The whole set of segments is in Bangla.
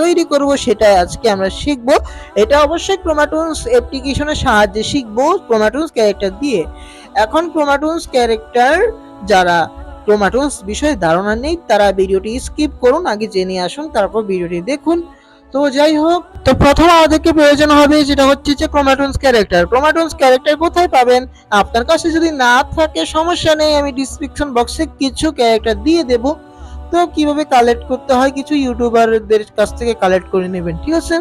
তৈরি করব, সেটাই আজকে আমরা শিখব। এটা অবশ্যই ক্রোমাটুন্স অ্যাপ্লিকেশনের সাহায্যে শিখব ক্রোমাটুন্স ক্যারেক্টার দিয়ে। এখন ক্রোমাটুন্স ক্যারেক্টার যারা ক্রোমাটুন্স বিষয়ে ধারণা নেই, তারা ভিডিওটি স্কিপ করুন, আগে জেনে আসুন, তারপর ভিডিওটি দেখুন। তো যাই হোক, তো প্রথম আমাদেরকে প্রয়োজন হবে, যেটা হচ্ছে যে ক্রোমাটুন্স ক্যারেক্টার ক্রোমাটুন্স ক্যারেক্টার কোথায় পাবেন? আপনার কাছে যদি না থাকে, সমস্যা নেই, আমি ডিসক্রিপশন বক্সে কিছু ক্যারেক্টার দিয়ে দেব। তো কীভাবে কালেক্ট করতে হয় কিছু ইউটিউবারদের কাছ থেকে কালেক্ট করে নেবেন, ঠিক আছে?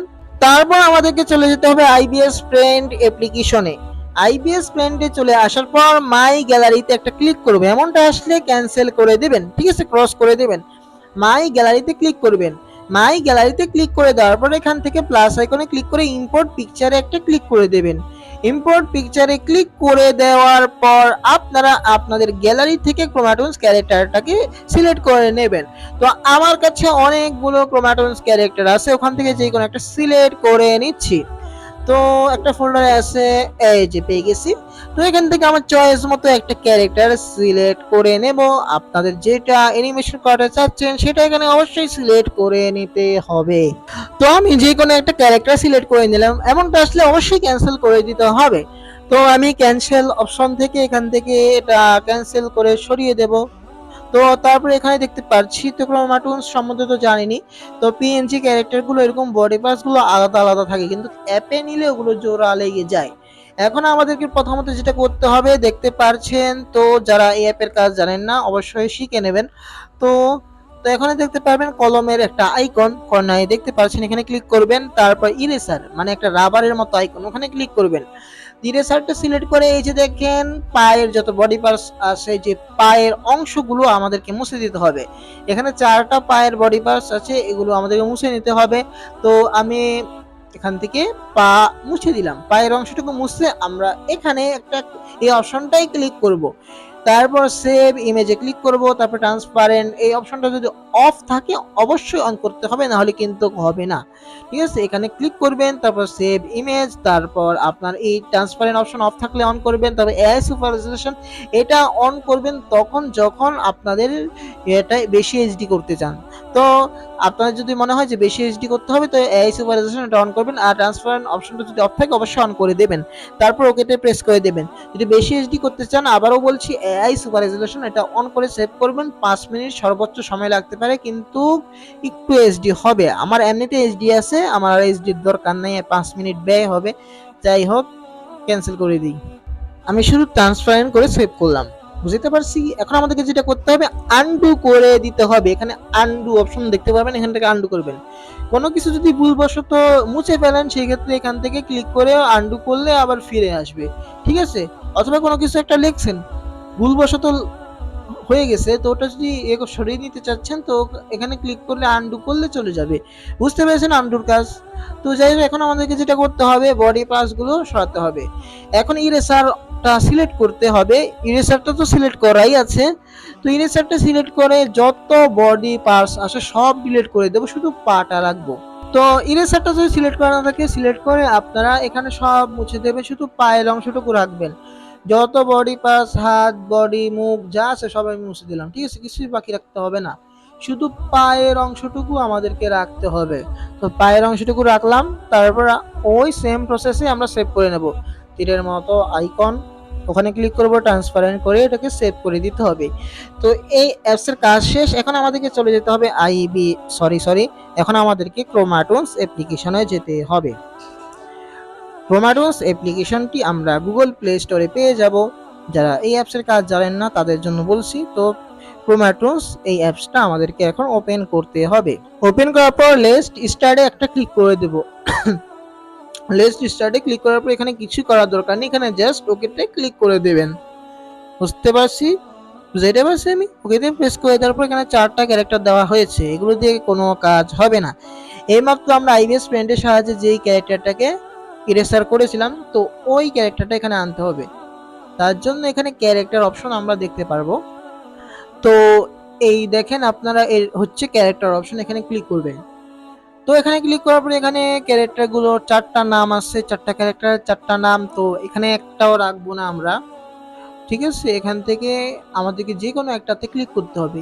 তারপর আমাদেরকে চলে যেতে হবে আইবিএস ফ্রেন্ড অ্যাপ্লিকেশনে আইবিএস ফ্রেন্ডে চলে আসার পর মাই গ্যালারিতে একটা ক্লিক করবে এমনটা আসলে ক্যান্সেল করে দেবেন, ঠিক আছে? ক্রস করে দেবেন। মাই গ্যালারিতে ক্লিক করবেন। মাই গ্যালারিতে ক্লিক করে দেওয়ার পর এখান থেকে প্লাস আইকনে ক্লিক করে ইম্পোর্ট পিকচারে একটা ক্লিক করে দেবেন। ইম্পোর্ট পিকচারে ক্লিক করে দেওয়ার পর আপনারা আপনাদের গ্যালারি থেকে ক্রোমাটুন্স ক্যারেক্টারটাকে সিলেক্ট করে নেবেন। তো আমার কাছে অনেকগুলো ক্রোমাটুন্স ক্যারেক্টার আছে, ওখান থেকে যে কোনো একটা সিলেক্ট করে নিচ্ছি। তো একটা ফোল্ডারে আছে, এই যে পেয়ে গেছি। তো এখান থেকে আমার চয়েস মতো একটা ক্যারেক্টার সিলেক্ট করে নেব। আপনাদের যেটা অ্যানিমেশন করাতে চাচ্ছেন, সেটা এখানে অবশ্যই সিলেক্ট করে নিতে হবে। তো আমি যে কোনো একটা ক্যারেক্টার সিলেক্ট করে নিলাম। এমনটা আসলে অবশ্যই ক্যান্সেল করে দিতে হবে। তো আমি ক্যান্সেল অপশন থেকে এখান থেকে এটা ক্যান্সেল করে সরিয়ে দেব। তো তারপরে এখানে দেখতে পাচ্ছি তো ক্রোমাটুন্স সম্বন্ধে তো জানিনি। তো পিএনজি ক্যারেক্টারগুলো এরকম বডি পার্টসগুলো আলাদা আলাদা থাকে, কিন্তু অ্যাপে নিলে ওগুলো জোড়া লেগে যায়। এখন আমাদেরকে প্রথমত যেটা করতে হবে, দেখতে পারছেন তো যারা এই অ্যাপের কাজ জানেন না, অবশ্যই শিখে নেবেন। তো তো এখানে দেখতে পারবেন কলমের একটা আইকন কর্নারে দেখতে পাচ্ছেন এখানে ক্লিক করবেন, তারপর ইরেসার মানে একটা রাবারের মতো আইকন ওখানে ক্লিক করবেন। ইরেসারটা সিলেক্ট করে এই যে দেখেন, পায়ের যত বডি পার্টস আছে, যে পায়ের অংশগুলো আমাদেরকে মুছে দিতে হবে। এখানে চারটা পায়ের বডি পার্টস আছে, এগুলো আমাদেরকে মুছে নিতে হবে। তো আমি এখান থেকে পা মুছে দিলাম। পায়ের অংশটুকু মুছে আমরা এখানে একটা এই অপশনটাই ক্লিক করব। তারপর সেভ ইমেজে ক্লিক করব, তারপর ট্রান্সপারেন্ট এই অপশনটা যদি অফ থাকে অবশ্যই অন করতে হবে না হলে কিন্তু হবে না। ঠিক আছে, এখানে ক্লিক করবেন, তারপর সেভ ইমেজ তারপর আপনার এই ট্রান্সপারেন্ট অপশন অফ থাকলে অন করবেন, তারপর এআই সুপারভাইজেশন এটা অন করবেন তখন যখন আপনাদের এটা বেশি এইচডি করতে চান। তো আপনার যদি মনে হয় যে বেশি এইচডি করতে হবে, তো এআই সুপারভাইজেশন এটা অন করবেন আর ট্রান্সপারেন্ট অপশনটা যদি অফ থাকে, অবশ্যই অন করে দেবেন। তারপর ওকেতে প্রেস করে দেবেন। যদি বেশি এইচডি করতে চান, আবারও বলছি এআই সুপার রেজলিউশন এটা অন করে সেভ করবেন। পাঁচ মিনিট সর্বোচ্চ সময় লাগতে পারে, কিন্তু একটু এইচডি হবে। আমার এমনিতে এইচডি আছে, আমার আর এইচডির দরকার নেই পাঁচ মিনিট ব্যয় হবে। যাই হোক ক্যান্সেল করে দিই। আমি শুধু ট্রান্সপারেন্ট করে সেভ করলাম। বুঝতে পারছি? এখন আমাদেরকে যেটা করতে হবে আনডু করে দিতে হবে। এখানে আনডু অপশন দেখতে পাবেন এখান থেকে আনডু করবেন। কোনো কিছু যদি ভুলবশত মুছে ফেলেন, সেই ক্ষেত্রে এখান থেকে ক্লিক করে আনডু করলে আবার ফিরে আসবে। ঠিক আছে? অথবা কোনো কিছু একটা লিখছেন, ভুলবশত হয়ে গেছে, তো ওটা যদি সরিয়ে নিতে চাচ্ছেন, তো এখানে ক্লিক করলে আনডু করলে চলে যাবে। বুঝতে পেরেছেন আনডুর কাজ? তো যাই হোক, এখন আমাদেরকে যেটা করতে হবে বডি পাসগুলো সরাতে হবে। এখন ইরেসারটা সিলেক্ট করতে হবে। ইরেসারটা তো সিলেক্ট করাই আছে। তো ইরেসারটা সিলেক্ট করে যত বডি পার্টস আসে সব ডিলিট করে দেবো, শুধু পাটা রাখব। তো ইরেসারটা যদি সিলেক্ট করা না থাকে সিলেক্ট করে আপনারা এখানে সব মুছে দেবেন, শুধু পায়ের অংশটুকু রাখবেন। যত বডি পার্টস হাত বডি মুখ, যা আছে সবাই মুছে দিলাম, ঠিক আছে? কিছুই বাকি রাখতে হবে না। শুধু পায়ের অংশটুকু আমাদেরকে রাখতে হবে। তো পায়ের অংশটুকু রাখলাম, তারপর ওই সেম প্রসেসে আমরা সেভ করে নেব। তীরের মতো আইকন ওখানে ক্লিক করব ট্রান্সপারেন্ট করে এটাকে সেভ করে দিতে হবে। তো এই অ্যাপসের কাজ শেষ, এখন আমাদেরকে চলে যেতে হবে আইবি সরি সরি এখন আমাদেরকে ক্রোমাটুন্স অ্যাপ্লিকেশনে যেতে হবে। ক্রোমাটুন্স অ্যাপ্লিকেশনটি আমরা গুগল প্লে স্টোরে পেয়ে যাব। যারা এই অ্যাপসের কাজ জানেন না, তাদের জন্য বলছি, তো ক্রোমাটুন্স এই অ্যাপসটা আমাদেরকে এখন ওপেন করতে হবে। ওপেন করার পর লেস্ট স্টার্টে একটা ক্লিক করে দেব। লেস্ট স্টার্টে ক্লিক করার পর এখানে কিছু করার দরকার নেই। এখানে জাস্ট ওকেতে ক্লিক করে দেবেন। বুঝতে পারছি? বুঝতে পারছি আমি? ওকেতে প্রেস করে দেওয়ার পর এখানে চারটা ক্যারেক্টার দেওয়া হয়েছে। এগুলো দিয়ে কোনো কাজ হবে না। এইমাত্র আমরা আইবিএস ফ্রেন্ডের সাহায্যে যেই ক্যারেক্টারটাকে ইরেসার করেছিলাম, তো ওই ক্যারেক্টারটা এখানে আনতে হবে। তার জন্য এখানে ক্যারেক্টার অপশন আমরা দেখতে পারব। তো এই দেখেন আপনারা এর হচ্ছে ক্যারেক্টার অপশন এখানে ক্লিক করবেন। তো এখানে ক্লিক করার পরে এখানে ক্যারেক্টারগুলোর চারটা নাম আছে, চারটা ক্যারেক্টার চারটা নাম, তো এখানে একটাও রাখব না আমরা। ঠিক আছে? এখান থেকে আমাদেরকে যে কোনো একটাতে ক্লিক করতে হবে।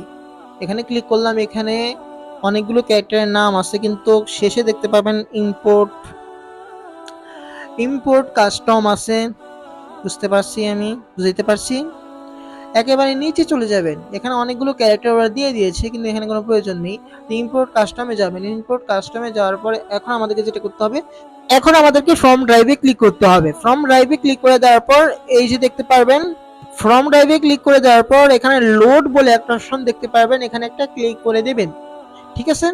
এখানে ক্লিক করলাম, এখানে অনেকগুলো ক্যারেক্টারের নাম আছে, কিন্তু শেষে দেখতে পাবেন ইম্পোর্ট ইম্পোর্ট কাস্টম আছে। বুঝতে পারছি আমি? বুঝতে পারছি? একেবারে নিচে চলে যাবেন। এখানে অনেকগুলো ক্যারেক্টার ওরা দিয়ে দিয়েছে, কিন্তু এখানে কোনো প্রয়োজন নেই। ইম্পোর্ট কাস্টমে যাবেন। ইম্পোর্ট কাস্টমে যাওয়ার পরে এখন আমাদেরকে যেটা করতে হবে, এখন আমাদেরকে ফর্ম ড্রাইভে ক্লিক করতে হবে। ফ্রম ড্রাইভে ক্লিক করে দেওয়ার পর, এই যে দেখতে পারবেন ফ্রম ড্রাইভে ক্লিক করে দেওয়ার পর এখানে লোড বলে একটা অপশন দেখতে পারবেন। এখানে একটা ক্লিক করে দেবেন। ঠিক আছে?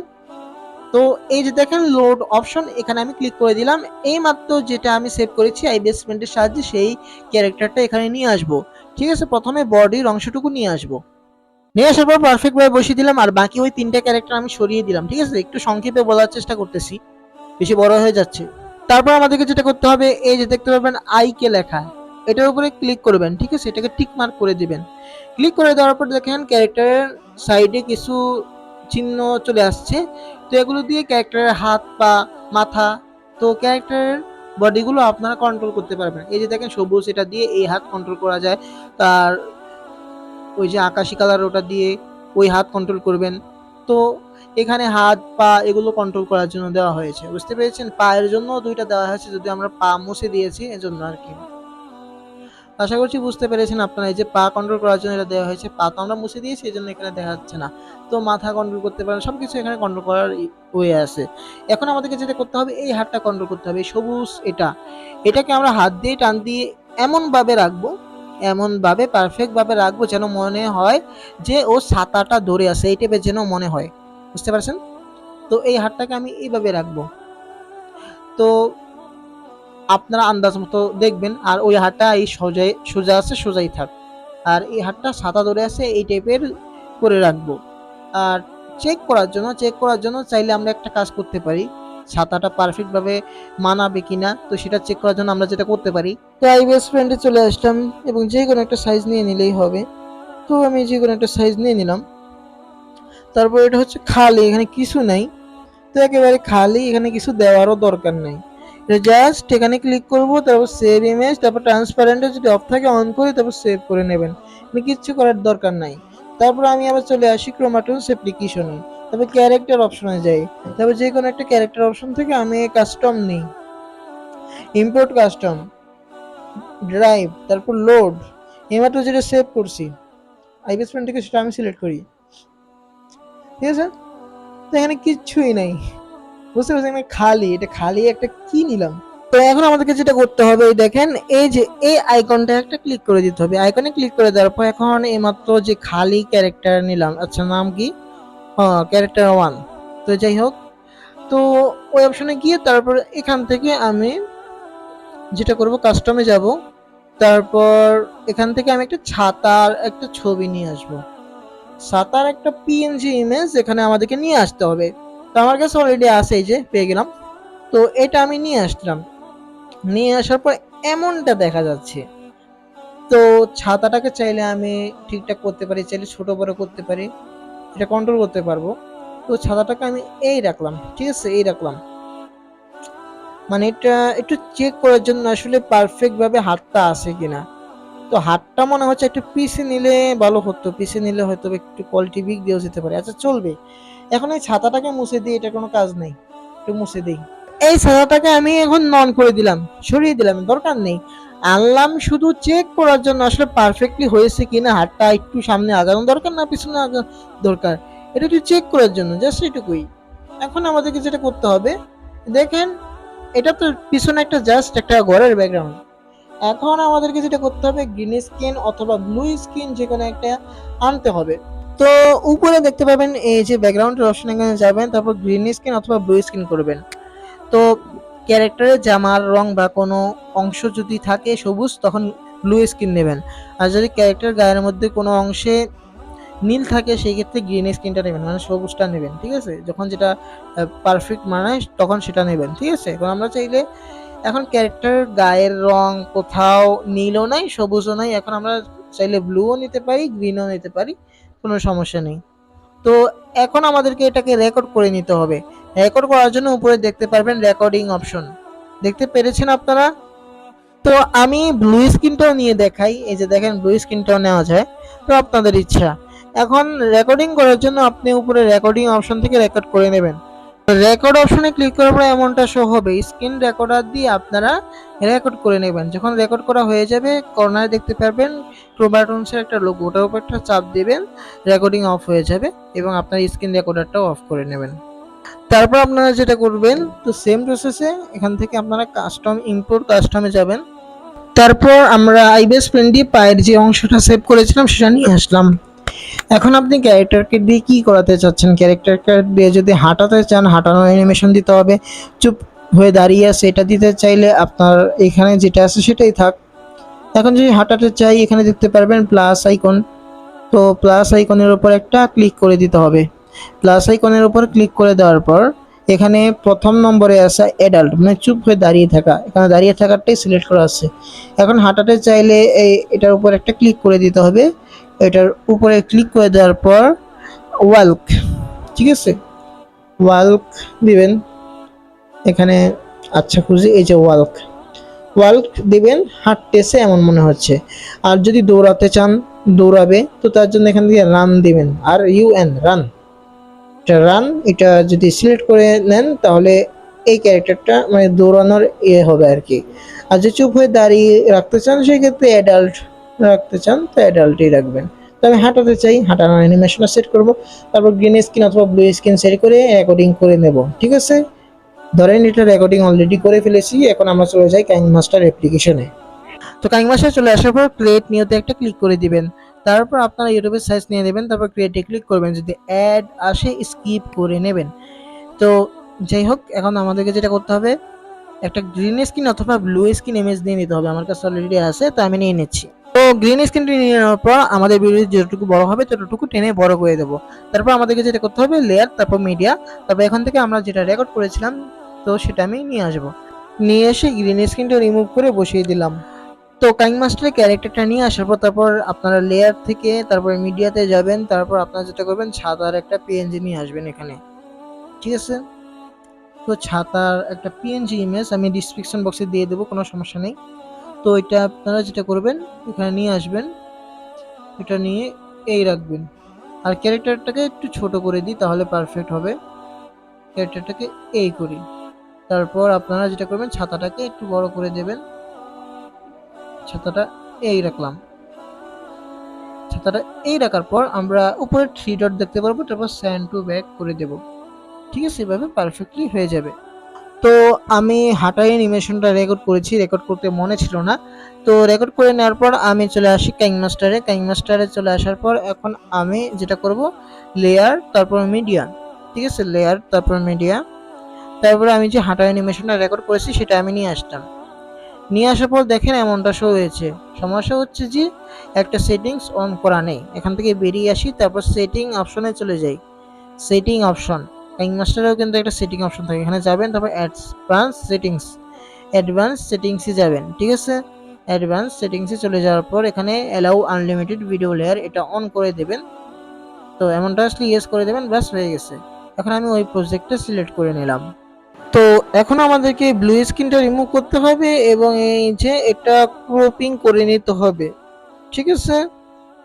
তো এই যে দেখেন লোড অপশন এখানে আমি ক্লিক করে দিলাম। এই মাত্র যেটা আমি সেভ করেছি আইবিএস পেন্টের সাহায্যে সেই ক্যারেক্টারটা এখানে নিয়ে আসব। ঠিক আছে, প্রথমে বডির অংশটুকু নিয়ে আসব। নিয়ে আসার পর পারফেক্ট ভাবে বসিয়ে দিলাম, আর বাকি ওই তিনটা ক্যারেক্টার আমি সরিয়ে দিলাম, ঠিক আছে? একটু সংক্ষেপে বলার চেষ্টা করতেছি, বেশি বড় হয়ে যাচ্ছে। তারপর আমাদেরকে যেটা করতে হবে, এই যে দেখতে পাবেন আই কে লেখা। এটার উপরে ক্লিক করবেন, ঠিক আছে? এটাকে টিক মার্ক করে দিবেন। ক্লিক করে দেওয়ার পর দেখেন ক্যারেক্টারের সাইডে কিছু চিহ্ন চলে আসছে। তো এগুলো দিয়ে ক্যারেক্টারের হাত, পা, মাথা, তো ক্যারেক্টারের বডিগুলো আপনারা কন্ট্রোল করতে পারবেন। এই যে দেখেন সবুজ এটা দিয়ে এই হাত কন্ট্রোল করা যায়। তার ওই যে আকাশি কালার ওটা দিয়ে ওই হাত কন্ট্রোল করবেন। তো এখানে হাত, পা এগুলো কন্ট্রোল করার জন্য দেওয়া হয়েছে। বুঝতে পেরেছেন? পায়ের জন্য দুইটা দেওয়া হয়েছে, যদি আমরা পা মুছে দিয়েছি, এজন্য আর কি। আশা করছি বুঝতে পেরেছেন আপনারা, এই যে পা কন্ট্রোল করার জন্য এটা দেওয়া হয়েছে, পা তো আমরা মুছে দিয়েছি, এই জন্য এখানে দেখা যাচ্ছে না। তো মাথা কন্ট্রোল করতে পারেন সব কিছু এখানে কন্ট্রোল করার ওয়ে আছে। এখন আমাদেরকে যেটা করতে হবে, এই হাতটা কন্ট্রোল করতে হবে সবুজ এটা। এটাকে আমরা হাত দিয়ে টান দিয়ে এমন ভাবে রাখব এমন ভাবে পারফেক্ট ভাবে রাখব যেন মনে হয় যে ও ছাতাটা ধরে আছে, এই টাইপের যেন মনে হয়। বুঝতে পারছেন? তো এই হাতটাকে আমি এইভাবে রাখব। তো আপনারা আন্দাজ মতো দেখবেন, আর ওই হাতটা এই সোজাই সোজা আছে, সোজাই থাক। আর এই হাতটা ছাতা ধরে আছে, এই টাইপের করে রাখব। আর চেক করার জন্য চেক করার জন্য চাইলে আমরা একটা কাজ করতে পারি। ছাতাটা পারফেক্ট ভাবে মানাবে কিনা, তো সেটা চেক করার জন্য আমরা যেটা করতে পারি। তো আই বেস্ট ফ্রেন্ডে চলে আসলাম, এবং যে কোনো একটা সাইজ নিয়ে নিলেই হবে। তো আমি যে কোনো একটা সাইজ নিয়ে নিলাম। তারপর এটা হচ্ছে খালি, এখানে কিছু নাই। তো একেবারে খালি, এখানে কিছু দেওয়ারও দরকার নাই। জাস্ট এখানে ক্লিক করব, তারপর সেভ ইমেজ তারপর ট্রান্সপারেন্টে যদি অফ থাকে অন করি তারপর সেভ করে নেবেন। মানে কিচ্ছু করার দরকার নাই। তারপর আমি আবার চলে আসি ক্রোমাটোস অ্যাপ্লিকেশনে তারপর ক্যারেক্টার অপশনে যাই। তারপর যে কোনো একটা ক্যারেক্টার অপশন থেকে আমি কাস্টম নিই। ইম্পোর্ট কাস্টম ড্রাইভ তারপর লোড এইমাত্র যেটা সেভ করছি। আইবিএস পেন থেকে সেটা আমি সিলেক্ট করি। ঠিক আছে? তো এখানে কিচ্ছুই নাই। বুঝতে পারছি এখানে খালি, এটা খালি একটা কি নিলাম? তো এখন আমাদেরকে যেটা করতে হবে, এই দেখেন, এই যে এই আইকনটা একটা ক্লিক করে দিতে হবে। আইকনে ক্লিক করে দেওয়ার পর এখন এইমাত্র যে খালি ক্যারেক্টার নিলাম আচ্ছা নাম কি? হ্যাঁ ক্যারেক্টার ওয়ান তো যাই হোক, তো ওই অপশনে গিয়ে তারপর এখান থেকে আমি যেটা করব কাস্টমে যাব। তারপর এখান থেকে আমি একটা ছাতার একটা ছবি নিয়ে আসব। ছাতার একটা পিএনজি ইমেজ এখানে আমাদেরকে নিয়ে আসতে হবে। তো আমার কাছে অলরেডি আছে এই যে, পেয়ে গেলাম। তো এটা আমি নিয়ে আসলাম। নিয়ে আসার পর এমনটা দেখা যাচ্ছে। তো ছাতাটাকে চাইলে আমি ঠিকঠাক করতে পারি, চাইলে ছোট বড় করতে পারি, এটা কন্ট্রোল করতে পারব। তো ছাতাটাকে আমি এই রাখলাম, ঠিক আছে? এই রাখলাম। মানে এটা একটু চেক করার জন্য আসলে পারফেক্টভাবে হাতটা আছে কিনা। তো হাতটা মনে হচ্ছে একটু পিসে নিলে ভালো হতো পিসে নিলে হয়তো একটু কোয়ালিটি বিগ দিয়েও যেতে পারে। আচ্ছা চলবে। এখন এই ছাতাটাকে মুছে দিই, এটা কোনো কাজ নেই। একটু মুছে দিই। এই ছাতাটাকে আমি এখন নন করে দিলাম, সরিয়ে দিলাম, দরকার নেই। আনলাম শুধু চেক করার জন্য, আসলে পারফেক্টলি হয়েছে কিনা, হাতটা একটু সামনে আগানো দরকার না, পিছনে আগা দরকার? এটা একটু চেক করার জন্য জাস্ট এটুকুই এখন আমাদেরকে যেটা করতে হবে, দেখেন, এটা তো পিছনে একটা জাস্ট একটা ঘরের ব্যাকগ্রাউন্ড এখন আমাদেরকে যেটা করতে হবে গ্রিন স্কিন অথবা ব্লু স্কিন যে কোনো একটা আনতে হবে। তো উপরে দেখতে পাবেন এই যে ব্যাকগ্রাউন্ডের অপশন এখানে যাবেন, তারপর গ্রিন স্কিন অথবা ব্লু স্কিন করবেন। তো ক্যারেক্টারের জামার রং বা কোনো অংশ যদি থাকে সবুজ, তখন ব্লু স্কিন নেবেন। আর যদি ক্যারেক্টার গায়ের মধ্যে কোনো অংশে নীল থাকে, সেই ক্ষেত্রে গ্রিন স্কিনটা নেবেন মানে সবুজটা নেবেন, ঠিক আছে? যখন যেটা পারফেক্ট মানায়, তখন সেটা নেবেন, ঠিক আছে? এখন আমরা চাইলে, এখন ক্যারেক্টার গায়ের রং কোথাও নীলও নাই, সবুজও নাই, এখন আমরা চাইলে ব্লুও নিতে পারি গ্রিনও নিতে পারি। কোনো সমস্যা নেই। তো এখন আমাদেরকে এটাকে রেকর্ড করে নিতে হবে। রেকর্ড করার জন্য উপরে দেখতে পারবেন রেকর্ডিং অপশন দেখতে পেরেছেন আপনারা? তো আমি ব্লু স্ক্রিনটাও নিয়ে দেখাই। এই যে দেখেন ব্লু স্ক্রিনটাও নেওয়া যায়। তো আপনাদের ইচ্ছা। এখন রেকর্ডিং করার জন্য আপনি উপরে রেকর্ডিং অপশন থেকে রেকর্ড করে নেবেন। রেকর্ড অপশনে ক্লিক করার পর এমনটা শো হবে। স্ক্রিন রেকর্ডার দিয়ে আপনারা রেকর্ড করে নেবেন। যখন রেকর্ড করা হয়ে যাবে কর্নারে দেখতে পারবেন ক্রোমাটনসের একটা লোক ওটার উপর একটা চাপ দেবেন রেকর্ডিং অফ হয়ে যাবে এবং আপনার স্ক্রিন রেকর্ডারটাও অফ করে নেবেন। তারপর আপনারা যেটা করবেন, তো সেম প্রসেসে এখান থেকে আপনারা কাস্টম ইম্পোর্ট কাস্টমে যাবেন। তারপর আমরা আইবিএস পেন দিয়ে পায়ের যে অংশটা সেভ করেছিলাম, সেটা নিয়ে আসলাম। এখন আপনি ক্যারেক্টারকে দিয়ে কি করাতে চাচ্ছেন? ক্যারেক্টারকে দিয়ে যদি হাঁটাতে চান, হাঁটানো অ্যানিমেশন দিতে হবে। চুপ হয়ে দাঁড়িয়ে আছে, এটা দিতে চাইলে আপনার এখানে যেটা আছে সেটাই থাক। এখন যদি হাঁটাতে চাই, এখানে দেখতে পারবেন প্লাস আইকন তো প্লাস আইকনের উপর একটা ক্লিক করে দিতে হবে। প্লাস আইকনের উপর ক্লিক করে দেওয়ার পর, এখানে প্রথম নম্বরে আছে অ্যাডাল্ট মানে চুপ হয়ে দাঁড়িয়ে থাকা। এখানে দাঁড়িয়ে থাকাটাই সিলেক্ট করা আছে। এখন হাঁটাতে চাইলে এই এটার উপর একটা ক্লিক করে দিতে হবে। এটার উপরে ক্লিক করে দেওয়ার পর ওয়ালক ঠিক আছে? ওয়ালক দিবেন। এখানে আচ্ছা খুঁজি এই যে ওয়াল্ক ওয়ালক দিবেন, হাঁটতেছে এমন মনে হচ্ছে। আর যদি দৌড়াতে চান, দৌড়াবে, তো তার জন্য এখান থেকে রান দিবেন। আর ইউ এন রান এটা রান এটা যদি সিলেক্ট করে নেন, তাহলে এই ক্যারেক্টারটা মানে দৌড়ানোর ইয়ে হবে আর কি। আর যে চুপ হয়ে দাঁড়িয়ে রাখতে চান সেক্ষেত্রে অ্যাডাল্ট রাখতে চান, তো অ্যাডাল্টই রাখবেন। তো আমি হাঁটাতে চাই হাঁটানোর অ্যানিমেশনটা সেট করব, তারপর গ্রিন স্ক্রিন অথবা ব্লু স্ক্রিন সেট করে রেকর্ডিং করে নেব, ঠিক আছে? ধরেন এটা রেকর্ডিং অলরেডি করে ফেলেছি, এখন আমরা চলে যাই কাইং মাস্টার অ্যাপ্লিকেশনে তো কাইং মাস্টার চলে আসার পর ক্রিয়েট নিয়তে একটা ক্লিক করে দিবেন। তারপর আপনারা ইউটিউবের সাইজ নিয়ে নেবেন, তারপর ক্রিয়েটে ক্লিক করবেন, যদি অ্যাড আসে স্কিপ করে নেবেন। তো যাই হোক, এখন আমাদেরকে যেটা করতে হবে, একটা গ্রিন স্ক্রিন অথবা ব্লু স্ক্রিন ইমেজ নিয়ে নিতে হবে, আমার কাছে অলরেডি আছে, তো আমি নিয়ে নিচ্ছি। তো গ্রিন স্ক্রিনটি নিয়ে নেওয়ার পর আমাদের ভিডিও যতটুকু বড় হবে ততটুকু টেনে বড় করে দেবো। তারপর আমাদেরকে যেটা করতে হবে লেয়ার তারপর মিডিয়া তারপর এখান থেকে আমরা যেটা রেকর্ড করেছিলাম, তো সেটা আমি নিয়ে আসব। নিয়ে এসে গ্রিন স্ক্রিনটা রিমুভ করে বসিয়ে দিলাম। তো কাইং মাস্টারের ক্যারেক্টারটা নিয়ে আসার পর তারপর আপনারা লেয়ার থেকে, তারপর মিডিয়াতে যাবেন, তারপর আপনারা যেটা করবেন, ছাতার একটা পিএনজি নিয়ে আসবেন এখানে। ঠিক আছে? তো ছাতার একটা পিএনজি ইমেজ আমি ডিসক্রিপশন বক্সে দিয়ে দেবো, কোনো সমস্যা নেই। তো এটা আপনারা যেটা করবেন, এখানে নিয়ে আসবেন। এটা নিয়ে এই রাখবেন। আর ক্যারেক্টারটাকে একটু ছোট করে দিই, তাহলে পারফেক্ট হবে। ক্যারেক্টারটাকে এই করি। তারপর আপনারা যেটা করবেন, ছাতাটাকে একটু বড় করে দেবেন। ছাতাটা এই রাখলাম। ছাতাটা এই রাখার পর আমরা উপরে থ্রি ডট দেখতে পারব, তারপর স্যান্ড টু ব্যাক করে দেব। ঠিক আছে, এভাবে পারফেক্টলি হয়ে যাবে। তো আমি হাঁটাই অ্যানিমেশনটা রেকর্ড করেছি রেকর্ড করতে মনে ছিল না। তো রেকর্ড করে নেওয়ার পর আমি চলে আসি কাইং মাস্টারে কাইং মাস্টারে চলে আসার পর এখন আমি যেটা করব লেয়ার তারপর মিডিয়া ঠিক আছে? লেয়ার তারপর মিডিয়া তারপরে আমি যে হাঁটা অ্যানিমেশনটা রেকর্ড করেছি সেটা আমি নিয়ে আসতাম। নিয়ে আসার পর দেখেন এমনটা শো হয়েছে। সমস্যা হচ্ছে যে একটা সেটিংস অন করা নেই। এখান থেকে বেরিয়ে আসি, তারপর সেটিং অপশনে চলে যাই। সেটিং অপশন কাইং মাস্টারেও কিন্তু একটা সেটিং অপশন থাকে। এখানে যাবেন, তারপর অ্যাডভান্স সেটিংস অ্যাডভান্স সেটিংসে যাবেন, ঠিক আছে? অ্যাডভান্স সেটিংসে চলে যাওয়ার পর এখানে অ্যালাউ আনলিমিটেড ভিডিও লেয়ার এটা অন করে দেবেন। তো এমনটা আসলে ইয়েস করে দেবেন, ব্যাস হয়ে গেছে। এখন আমি ওই প্রজেক্টটা সিলেক্ট করে নিলাম। তো এখন আমাদেরকে ব্লু স্ক্রিনটা রিমুভ করতে হবে এবং এই যে এটা ক্রপিং করে নিতে হবে, ঠিক আছে?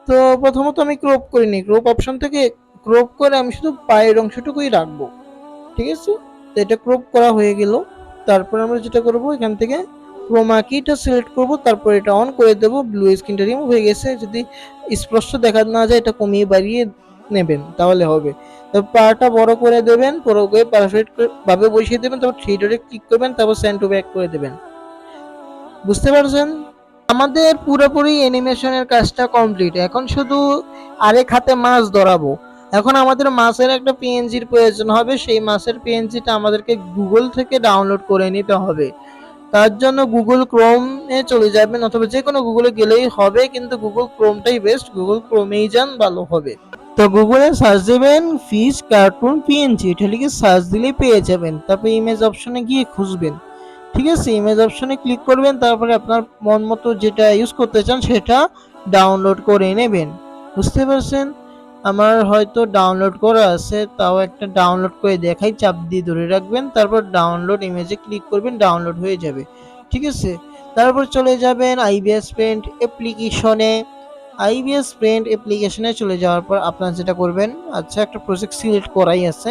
তো প্রথমত আমি ক্রপ করিনি। ক্রপ অপশন থেকে ক্রপ করে আমি শুধু পায়ের অংশটুকুই রাখব, ঠিক আছে? তো এটা ক্রপ করা হয়ে গেল। তারপর আমরা যেটা করব, এখান থেকে ক্রোমা কিটা সিলেক্ট করব, তারপর এটা অন করে দেব ব্লু স্ক্রিনটা রিমুভ হয়ে গেছে। যদি স্পষ্ট দেখা না যায়, এটা কমিয়ে বাড়িয়ে নেবেন, তাহলে হবে। তো পাটা বড় করে দেবেন, বড় করে পারফেক্ট ভাবে বসিয়ে দেবেন, তারপর থ্রি ডটে ক্লিক করবেন, তারপর সেন্ড টু ব্যাক করে দেবেন। বুঝতে পারছেন? আমাদের পুরোপুরি অ্যানিমেশনের কাজটা কমপ্লিট এখন শুধু আরেক হাতে মাছ ধরাবো। এখন আমাদের মাছের একটা পিএনজির প্রয়োজন হবে, সেই মাছের পিএনজিটা আমাদেরকে গুগল থেকে ডাউনলোড করে নিতে হবে। তার জন্য গুগল ক্রোমে চলে যাবেন, অথবা যে কোনো গুগলে গেলেই হবে, কিন্তু গুগল ক্রোমটাই বেস্ট গুগল ক্রোমেই যান, ভালো হবে। তো গুগলে সার্চ দেবেন ফিশ কার্টুন পিএনজি এটা লিখে সার্চ দিলেই পেয়ে যাবেন। তারপর ইমেজ অপশনে গিয়ে খুঁজবেন। ঠিক আছে? ইমেজ অপশনে ক্লিক করবেন, তারপরে আপনার মন মতো যেটা ইউজ করতে চান, সেটা ডাউনলোড করে নেবেন। বুঝতে পারছেন? আমার হয়তো ডাউনলোড করা আছে, তাও একটা ডাউনলোড করে দেখাই, চাপ দিয়ে ধরে রাখবেন, তারপর ডাউনলোড ইমেজে ক্লিক করবেন ডাউনলোড হয়ে যাবে। ঠিক আছে? তারপর চলে যাবেন আইবিএস পেন্ট অ্যাপ্লিকেশনে আইবিএস পেন্ট অ্যাপ্লিকেশনে চলে যাওয়ার পর আপনারা যেটা করবেন আচ্ছা একটা প্রজেক্ট সিলেক্ট করাই আছে।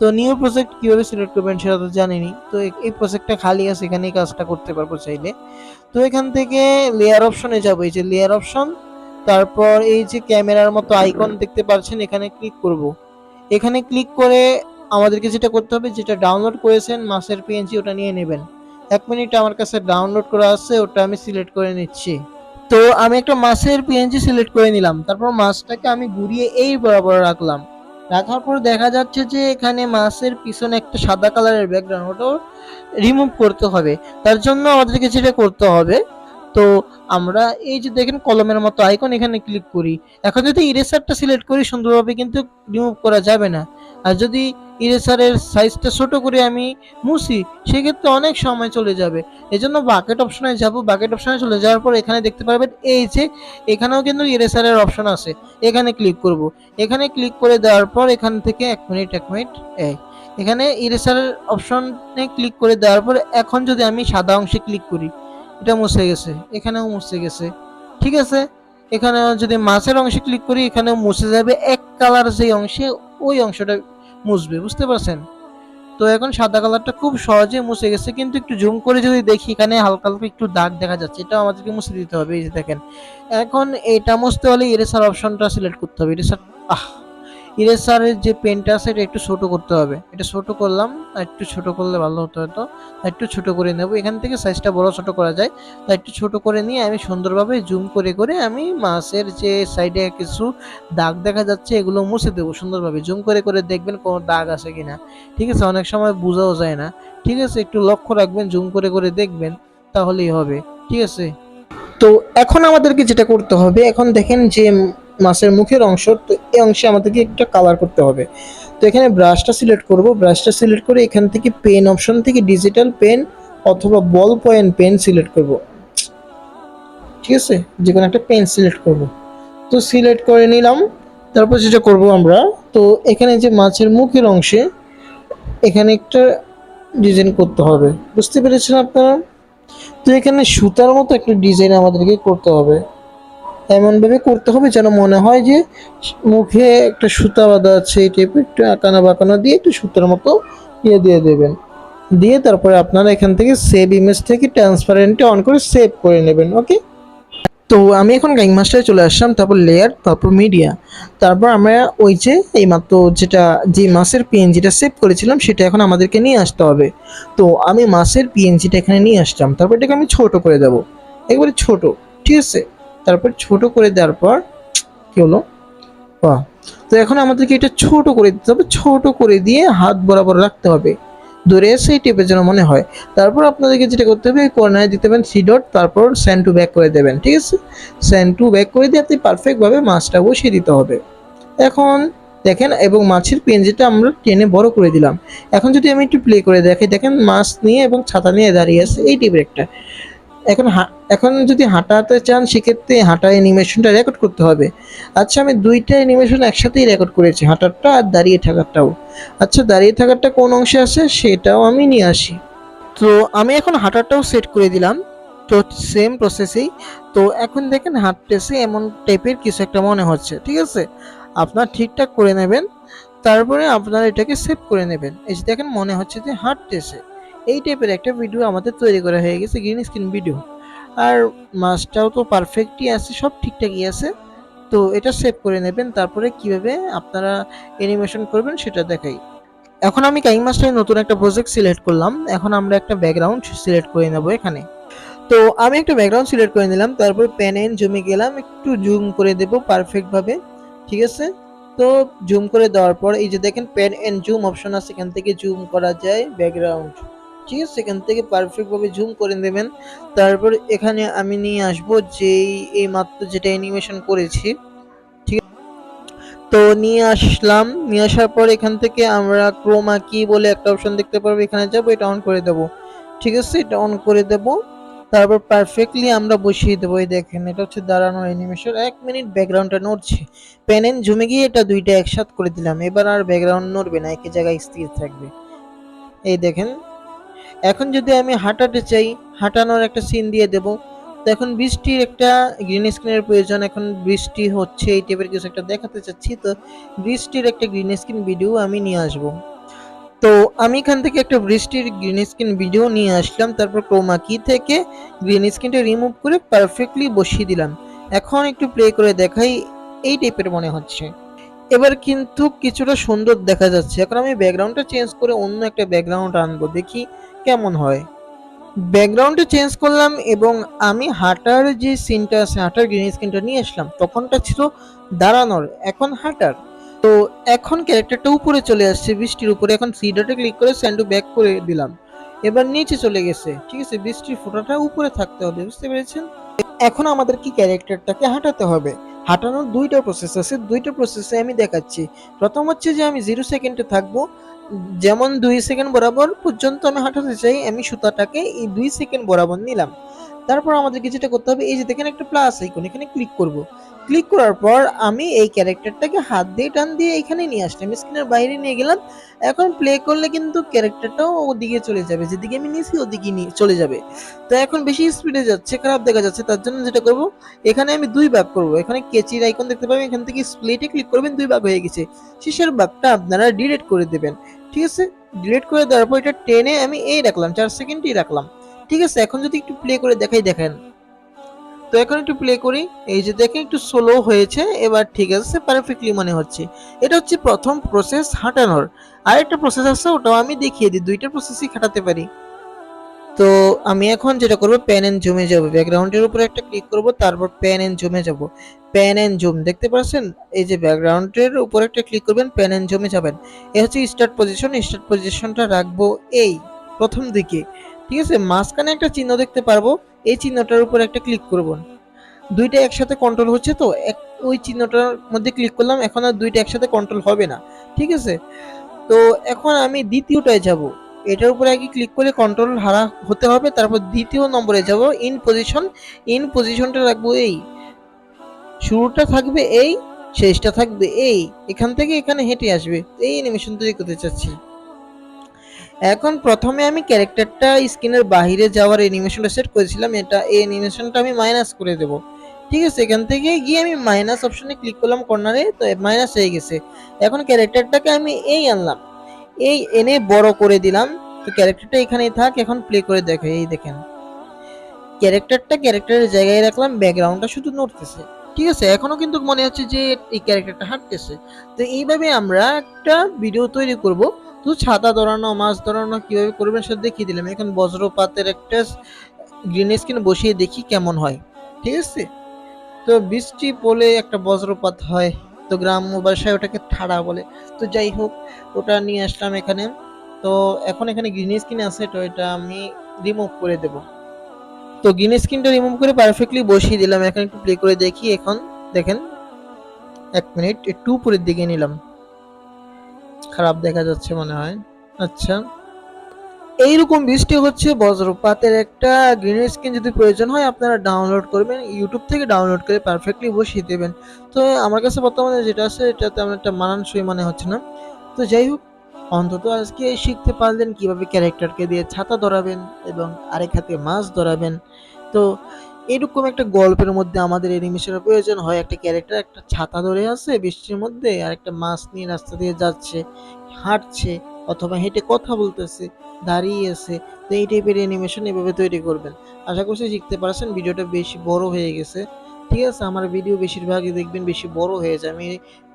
তো নিউ প্রজেক্ট কীভাবে সিলেক্ট করবেন সেটা তো জানিনি। তো এই প্রজেক্টটা খালি আছে, এখানেই কাজটা করতে পারব চাইলে। তো এখান থেকে লেয়ার অপশনে যাব, এই যে লেয়ার অপশন তারপর এই যে ক্যামেরার মতো আইকন দেখতে পাচ্ছেন, এখানে ক্লিক করব। এখানে ক্লিক করে আমাদেরকে যেটা করতে হবে, যেটা ডাউনলোড করেছেন, মাসের পিএনজি ওটা নিয়ে নেবেন। এক মিনিট আমার কাছে ডাউনলোড করা আছে, ওটা আমি সিলেক্ট করে নিচ্ছি। তো আমি একটা মাছের পিএনজি সিলেক্ট করে নিলাম। তারপর মাছটাকে আমি ঘুরিয়ে এই বরাবর রাখলাম। রাখার পর দেখা যাচ্ছে যে এখানে মাছের পিছনে একটা সাদা কালারের ব্যাকগ্রাউন্ড ওটাও রিমুভ করতে হবে। তার জন্য আমাদেরকে যেটা করতে হবে তো আমরা এই যে দেখেন কলমের মতো আইকন এখানে ক্লিক করি। এখন যদি ইরেসারটা সিলেক্ট করি, সুন্দরভাবে কিন্তু রিমুভ করা যাবে না। আর যদি ইরেসারের সাইজটা ছোট করে আমি মুছি, সেক্ষেত্রে অনেক সময় চলে যাবে। এজন্য বাকেট অপশনে যাব। বাকেট অপশনে চলে যাওয়ার পর এখানে দেখতে পারবেন, এই যে এখানেও কিন্তু ইরেসারের অপশন আছে। এখানে ক্লিক করব। এখানে ক্লিক করে দেওয়ার পর এখান থেকে এক মিনিট এক মিনিট এই। এখানে ইরেসারের অপশনে ক্লিক করে দেওয়ার পর এখন যদি আমি সাদা অংশে ক্লিক করি এটা মুছে গেছে, এখানেও মুছে গেছে। ঠিক আছে? এখানে যদি মাছের অংশে ক্লিক করি, এখানেও মুছে যাবে, এক কালার যে অংশে, ওই অংশটা মুছবে, বুঝতে পারছেন? তো এখন সাদা কালারটা খুব সহজে মুছে গেছে, কিন্তু একটু জুম করে যদি দেখি, এখানে হালকা হালকা একটু দাগ দেখা যাচ্ছে এটা আমাদেরকে মুছে দিতে হবে, এই যে দেখেন। এখন এটা মুছতে হলে ইরেসার অপশনটা সিলেক্ট করতে হবে ইরেসার আহ! ইরেসারের যে পেনটা আছে, এটা একটু ছোট করতে হবে। এটা ছোট করলাম একটু ছোট করলে ভালো হতো হয়তো। একটু ছোট করে নেব। এখান থেকে সাইজটা বড় ছোট করা যায়। তাই একটু ছোট করে নিয়ে আমি সুন্দরভাবে জুম করে করে আমি মাছের যে সাইডে কিছু দাগ দেখা যাচ্ছে, এগুলো মুছে দেবো সুন্দরভাবে। জুম করে করে দেখবেন কোনো দাগ আছে কিনা। ঠিক আছে? অনেক সময় বোঝাও যায় না। ঠিক আছে? একটু লক্ষ্য রাখবেন জুম করে করে দেখবেন, তাহলেই হবে। ঠিক আছে? তো এখন আমাদেরকে যেটা করতে হবে, এখন দেখেন যে মাছের মুখের অংশ, তো এই অংশে আমাদেরকে একটা কালার করতে হবে। তো এখানে ব্রাশটা সিলেক্ট করব। ব্রাশটা সিলেক্ট করে এখান থেকে পেন অপশন থেকে ডিজিটাল পেন অথবা বল পয়েন্ট পেন সিলেক্ট করব। ঠিক আছে? যে কোনো একটা পেন সিলেক্ট করব। তো সিলেক্ট করে নিলাম। তারপর যেটা করব আমরা, তো এখানে যে মাছের মুখের অংশে এখানে একটা ডিজাইন করতে হবে। বুঝতে পেরেছেন আপনারা? তো এখানে সুতার মতো একটা ডিজাইন আমাদেরকে করতে হবে। এমনভাবে করতে হবে যেন মনে হয় যে মুখে একটা সুতা বাঁধা আছে, এই টাইপের একটু আঁকানো বাঁকানো দিয়ে একটু সুতার মতো ইয়ে দিয়ে দেবেন। দিয়ে তারপরে আপনারা এখান থেকে সেভ ইমেজ থেকে ট্রান্সপারেন্টে অন করে সেভ করে নেবেন ওকে তো আমি এখন গাইং মাস্টারে চলে আসলাম, তারপর লেয়ার তারপর মিডিয়া তারপর আমরা ওই যে এইমাত্র যেটা, যে মাসের পিএনজিটা সেভ করেছিলাম, সেটা এখন আমাদেরকে নিয়ে আসতে হবে। তো আমি মাসের পিএনজিটা এখানে নিয়ে আসলাম, তারপর এটাকে আমি ছোট করে দেব। একবারে ছোট, ঠিক আছে? তারপর ছোট করে দেওয়ার পর কি হলো? তো এখন আমাদেরকে এটা ছোট করে দিতে হবে, ছোট করে দিয়ে হাত বরাবর রাখতে হবে। ধরে এসে এই টেপের যেন মনে হয়। তারপর আপনাদেরকে যেটা করতে হবে কর্নারে দিতে হবে থ্রি ডট, তারপর স্যান্ড টু ব্যাক করে দেবেন, ঠিক আছে? স্যান্ড টু ব্যাক করে দিয়ে আপনি পারফেক্টভাবে মাছটা বসিয়ে দিতে হবে। এখন দেখেন, এবং মাছের পেঞ্জিটা আমরা টেনে বড় করে দিলাম। এখন যদি আমি একটু প্লে করে দেখি দেখেন মাছ নিয়ে এবং ছাতা নিয়ে দাঁড়িয়ে আছে, এই টিপের একটা। এখন এখন যদি হাঁটাতে চান, সেক্ষেত্রে হাঁটা অ্যানিমেশনটা রেকর্ড করতে হবে। আচ্ছা আমি দুইটা অ্যানিমেশন একসাথেই রেকর্ড করেছি, হাঁটারটা আর দাঁড়িয়ে থাকারটাও। আচ্ছা দাঁড়িয়ে থাকারটা কোন অংশে আছে সেটাও আমি নিয়ে আসি। তো আমি এখন হাঁটারটাও সেট করে দিলাম, তো সেম প্রসেসেই তো এখন দেখেন হাঁটতেছে এমন টাইপের কিছু একটা মনে হচ্ছে, ঠিক আছে? আপনার ঠিকঠাক করে নেবেন, তারপরে আপনার এটাকে সেভ করে নেবেন। এই যে দেখেন মনে হচ্ছে যে হাঁটতেছে। এই টাইপের একটা ভিডিও আমাদের তৈরি করা হয়ে গেছে গ্রিন স্ক্রিন ভিডিও আর মাছটাও তো পারফেক্টই আছে, সব ঠিকঠাকই আছে। তো এটা সেভ করে নেবেন, তারপরে কীভাবে আপনারা অ্যানিমেশন করবেন সেটা দেখাই। এখন আমি কাইং মাস্টারে নতুন একটা প্রজেক্ট সিলেক্ট করলাম। এখন আমরা একটা ব্যাকগ্রাউন্ড সিলেক্ট করে নেব এখানে। তো আমি একটা ব্যাকগ্রাউন্ড সিলেক্ট করে নিলাম, তারপর এন্ড জুমে গেলাম, একটু জুম করে দেব পারফেক্টভাবে ঠিক আছে? তো জুম করে দেওয়ার পর, এই যে দেখেন প্যান এন্ড জুম অপশন আছে, এখান থেকে জুম করা যায় ব্যাকগ্রাউন্ড ঠিক আছে, এখান থেকে পারফেক্টভাবে জুম করে নেবেন। তারপর এখানে আমি নিয়ে আসব যেই, এই মাত্র যেটা অ্যানিমেশন করেছি? তো নিয়ে আসলাম। নিয়ে আসার পর এখান থেকে আমরা ক্রোমা কি বলে একটা অপশন দেখতে পারব। এখানে যাব, এটা অন করে দেবো। ঠিক আছে, এটা অন করে দেব। তারপর পারফেক্টলি আমরা বসিয়ে দেবো। এই দেখেন, এটা হচ্ছে দাঁড়ানোর অ্যানিমেশন এক মিনিট ব্যাকগ্রাউন্ডটা নড়ছে। প্যানেন জুমে গিয়ে এটা দুইটা একসাথ করে দিলাম। এবার আর ব্যাকগ্রাউন্ড নড়বে না একই জায়গায় স্থির থাকবে। এই দেখেন এখন যদি আমি হাঁটাতে চাই, হাঁটানোর একটা সিন দিয়ে দেব। তো এখন বৃষ্টির একটা গ্রিন স্ক্রিনের প্রয়োজন। এখন বৃষ্টি হচ্ছে, এই টাইপের কিছু একটা দেখাতে চাচ্ছি। তো বৃষ্টির একটা গ্রিন স্ক্রিন ভিডিও আমি নিয়ে আসব। তো আমি এখান থেকে একটা বৃষ্টির গ্রিন স্ক্রিন ভিডিও নিয়ে আসলাম। তারপর ক্রোমা কি থেকে গ্রিন স্ক্রিনটা রিমুভ করে পারফেক্টলি বসিয়ে দিলাম। এখন একটু প্লে করে দেখাই, এই টাইপের মনে হচ্ছে। এবার কিন্তু কিছুটা সুন্দর দেখা যাচ্ছে। এখন আমি ব্যাকগ্রাউন্ডটা চেঞ্জ করে অন্য একটা ব্যাকগ্রাউন্ড আনব। দেখি কেমন হয়? ব্যাকগ্রাউন্ডে চেঞ্জ করলাম এবং আমি হাঁটার যে সিনটা আছে, হাঁটার গ্রিন স্ক্রিনটা নিয়ে আসলাম, তখনটা ছিল দাঁড়ানোর, এখন হাঁটার। তো এখন ক্যারেক্টারটা উপরে চলে আসছে, বৃষ্টির উপরে। এখন থ্রি ডটে ক্লিক করে স্যান্ডু ব্যাক করে দিলাম। এবার নিচে চলে গেছে, ঠিক আছে? বৃষ্টির ফোঁটাটা উপরে থাকতে হবে, বুঝতে পেরেছেন? এখন আমাদের কি ক্যারেক্টারটাকে হাঁটাতে হবে? হাঁটানোর দুইটা প্রসেস আছে, দুইটা প্রসেসে আমি দেখাচ্ছি। প্রথম হচ্ছে যে আমি জিরো সেকেন্ডে থাকব যেমন দুই সেকেন্ড বরাবর পর্যন্ত আমি হাঁটাতে চাই, আমি সুতাটাকে এই দুই সেকেন্ড বরাবর নিলাম। তারপর আমাদেরকে যেটা করতে হবে, এই যে দেখেন একটা প্লাস আইকন এখানে ক্লিক করব। ক্লিক করার পর আমি এই ক্যারেক্টারটাকে হাত দিয়ে টান দিয়ে এখানে নিয়ে আসলাম স্ক্রিনের বাইরে নিয়ে গেলাম। এখন প্লে করলে কিন্তু ক্যারেক্টারটাও ওদিকে চলে যাবে, যেদিকে আমি নিয়েছি ওদিকে নিয়ে চলে যাবে। তো এখন বেশি স্পিডে যাচ্ছে, খারাপ দেখা যাচ্ছে, তার জন্য যেটা করব, এখানে আমি দুই ভাগ করব। এখানে কেচির আইকন দেখতে পাবেন, এখান থেকে স্প্লিটে ক্লিক করবেন, দুই ভাগ হয়ে গেছে। শেষের ভাগটা আপনারা ডিলিট করে দেবেন। ঠিক আছে? ডিলিট করে দেওয়ার পর এটা টেনে আমি এই রাখলাম, চার সেকেন্ডই রাখলাম। ঠিক আছে, এখন যদি একটু প্লে করে দেখাই, দেখেন। তো এখন একটু প্লে করি, এই যে দেখেন একটু স্লো হয়েছে, এবার ঠিক আছে পারফেক্টলি মনে হচ্ছে। এটা হচ্ছে প্রথম প্রসেস হাঁটানোর। আরেকটা প্রসেস আছে, ওটাও আমি দেখিয়ে দিই, দুইটা প্রসেসই খাটাতে পারি। তো আমি এখন যেটা করব প্যান এন্ড জুমে যাব। ব্যাকগ্রাউন্ডের উপরে একটা ক্লিক করব, তারপর প্যান এন্ড জুমে যাব। প্যান এন্ড জুম দেখতে পাচ্ছেন? এই যে ব্যাকগ্রাউন্ডের উপরে একটা ক্লিক করবেন প্যান এন্ড জুমে যাবেন। এ হচ্ছে স্টার্ট পজিশন স্টার্ট পজিশনটা রাখব এই প্রথম দিকে। ঠিক আছে? মাঝখানে একটা চিহ্ন দেখতে পারব, এই চিহ্নটার উপর একটা ক্লিক করব। দুইটা একসাথে কন্ট্রোল হচ্ছে তো? এক, ওই চিহ্নটার মধ্যে ক্লিক করলাম, এখন আর দুইটা একসাথে কন্ট্রোল হবে না। ঠিক আছে? তো এখন আমি দ্বিতীয়টায় যাব। এটার উপরে আগে ক্লিক করে কন্ট্রোল হারা হতে হবে, তারপর দ্বিতীয় নম্বরে যাব ইন পজিশন ইন পজিশনটা রাখব এই। শুরুটা থাকবে এই, শেষটা থাকবে এই। এখান থেকে এখানে হেঁটে আসবে, এই অ্যানিমেশন তৈরি করতে চাচ্ছি। এখন প্রথমে আমি ক্যারেক্টারটা স্ক্রিনের বাইরে যাওয়ার অ্যানিমেশনটা সেট করেছিলাম, এটা, এই অ্যানিমেশনটা আমি মাইনাস করে দেব। ঠিক আছে, এখান থেকে গিয়ে আমি মাইনাস অপশনে ক্লিক করলাম কর্নারে তো মাইনাস হয়ে গেছে। এখন ক্যারেক্টারটাকে আমি এই আনলাম। এই এনে বড় করে দিলাম। তো ক্যারেক্টারটা এখানেই থাক, এখন প্লে করে দেখো, এই দেখেন। ক্যারেক্টারটা ক্যারেক্টারের জায়গায় রাখলাম ব্যাকগ্রাউন্ডটা শুধু নড়তেছে। ঠিক আছে, এখনও কিন্তু মনে হচ্ছে যে এই ক্যারেক্টারটা হাঁটতেছে। তো এইভাবে আমরা একটা ভিডিও তৈরি করব। তো ছাতা ধরানো, মাছ ধরানো, কীভাবে করবেন সেটা দেখিয়ে দিলাম। এখন বজ্রপাতের একটা গ্রিন স্ক্রিন বসিয়ে দেখি কেমন হয়। ঠিক আছে? তো বৃষ্টি পড়লে একটা বজ্রপাত হয়। তো গ্রাম্য ভাষায় ওটাকে ঠাড়া বলে। তো যাই হোক, ওটা নিয়ে আসলাম এখানে। তো এখন এখানে গ্রিন স্ক্রিন আছে, তো এটা আমি রিমুভ করে দেব। তো গ্রিন স্ক্রিনটা রিমুভ করে পারফেক্টলি বসিয়ে দিলাম। এখন একটু প্লে করে দেখি। এখন দেখেন, এক মিনিট একটু উপরের দিকে নিলাম। খারাপ দেখা যাচ্ছে মনে হয়। আচ্ছা। এইরকম বৃষ্টি হচ্ছে, বজ্রপাতের একটা গ্রিন স্ক্রিন যদি প্রয়োজন হয়, আপনারা ডাউনলোড করবেন ইউটিউব থেকে ডাউনলোড করে পারফেক্টলি বসিয়ে দেবেন। তো আমার কাছে বর্তমানে যেটা আছে এটা তেমন একটা মানানসই মানে হচ্ছে না। তো যাই হোক, অন্তত আজকে শিখতে পারলেন কীভাবে ক্যারেক্টারকে দিয়ে ছাতা ধরাবেন এবং আরেক হাতে মাছ ধরাবেন। তো এরকম একটা গল্পের মধ্যে আমাদের এনিমেশনের প্রয়োজন হয়। একটা ক্যারেক্টার একটা ছাতা ধরে আছে, বৃষ্টির মধ্যে, আর একটা মাছ নিয়ে রাস্তা দিয়ে যাচ্ছে, হাঁটছে, অথবা হেঁটে কথা বলতেছে। দাঁড়িয়ে আছে। তো এই টাইপের অ্যানিমেশন এভাবে তৈরি করবেন। আশা করছি শিখতে পারছেন, ভিডিওটা বেশি বড় হয়ে গেছে। ঠিক আছে, আমার ভিডিও বেশিরভাগই দেখবেন বেশি বড় হয়ে যায়। আমি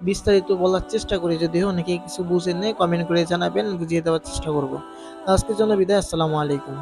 বিস্তারিত বলার চেষ্টা করি, যদিও অনেকে কিছু বুঝে নেই কমেন্ট করে জানাবেন, বুঝিয়ে দেওয়ার চেষ্টা করব। আজকের জন্য বিদায়, আসসালামু আলাইকুম।